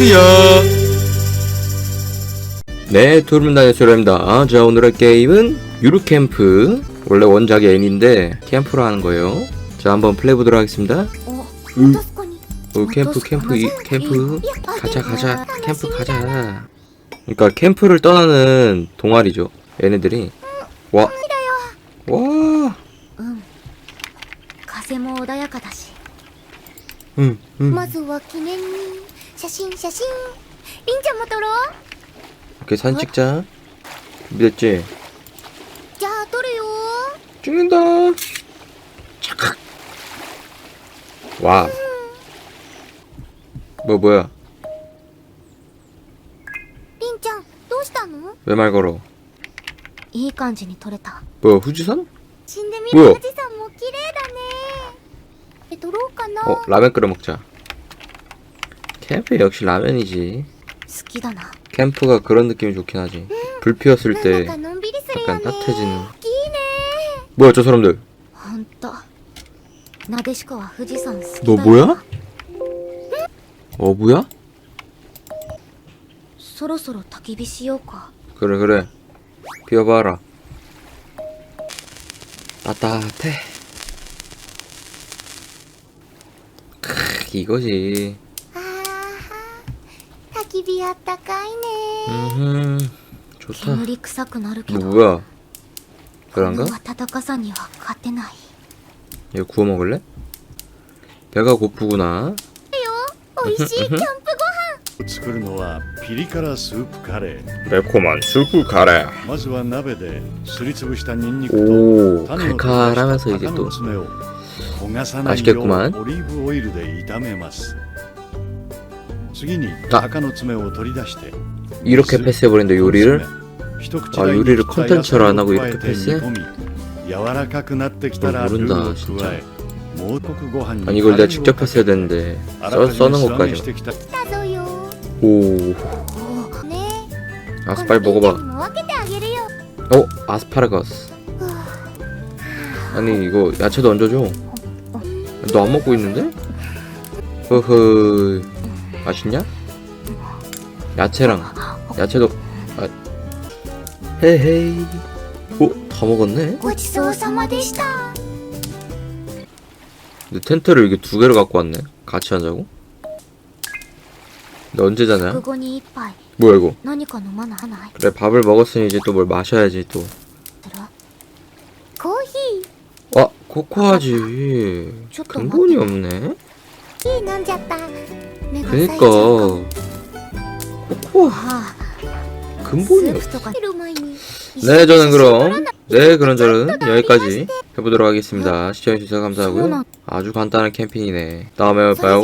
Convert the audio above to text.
드려. 네, 두루문단의 소리입니다. 자, 오늘의 게임은 유루캠프. 원래 원작이 애니인데 캠프로 하는 거예요. 자, 한번 플레이 보도록 하겠습니다. 응. 어, 캠프, 캠프, 이, 캠프. 가자, 가자. 캠프 가자. 그러니까 캠프를 떠나는 동아리죠. 얘네들이. 와. 와. 응. 응. まずは記念に写真写真りんちゃんも撮ろう 오케이, 사진 찍자. 준비됐지? じゃあ撮るよ 찍는다. 착각. 와. 뭐 뭐야? りんちゃんどうしたの 왜 말 걸어? いい感じに撮れた 뭐 후지선? 死んでみ뭐야? る富士山も綺麗だねえ撮ろうかな 어 라면 끓여 먹자. 캠프 역시 라면이지. 好きだな 캠프가 그런 느낌이 좋긴 하지. 불 피웠을 なん 때 だかのんびりするよ 약간 ね 따뜻해지는. いいね 뭐야 저 사람들? ほんとなでしこは富士山好きだ 너 よ 뭐야? 어부야? そろそろ焚き火しようか 그래 그래. 피워봐라. 따뜻해. 크 이거지. あー焚き火あったかいね 음 좋다. 煙臭くなるけ 너 ど 뭐야? こ 그런가? の暖かさには勝てない 이거 구워 먹을래? 배가 고프구나. 美味しいキャンプご作るのはピリ辛スープカレー 매콤한 수프 카레. まずは鍋ですりつぶしたニンニク 오 と種を取り出 칼칼하면서 した 이제 鷹 또 の爪を焦がさないよう 맛있겠구만 オリーブオイルで炒めます 次にあ鷹の爪を取り出して 이렇게 패스해버린다 요리를? 一口 아 大に 요리를 切った 컨텐츠로 안 野 하고 菜を加え 이렇게 て 패스해? 煮込み柔らかくなってきたら너 ル 모른다, ーを加えもう国ご飯に 아니 이걸 내가 カレーを 직접 かけ 했어야 되는데 あ 써, らかじめ 써는 素揚げし 것까지 てきた飯だぞよ 오 おね 아스 빨리 먹어봐 も分けてあげるよ 어 아스파라거스 아니 이거 야채도 얹어줘 너 안 먹고 있는데? 허허 맛있냐? 야채랑 야채도 아 헤헤이 오? 다 먹었네? ごちそうさまでした 근데 텐트를 이게 두 개를 갖고 왔네 같이 하자고? 너 언제 자냐? 食後に一杯 뭐야 이거 何か飲まなない 그래 밥을 먹었으니 이제 또 뭘 마셔야지 또 するコーヒ 아, 코코아지. ちょっと 근본이 待って 없네. ー飲んじゃった目が冴えちゃう 그니까 かも 코코아 ああ 근본이 スー 없. プとかる前に 네, 저는 그럼 네 그런 저는 여기까지 해보도록 하겠습니다. 시청해주셔서 감사하고요. 아주 간단한 캠핑이네. 다음에 봐요.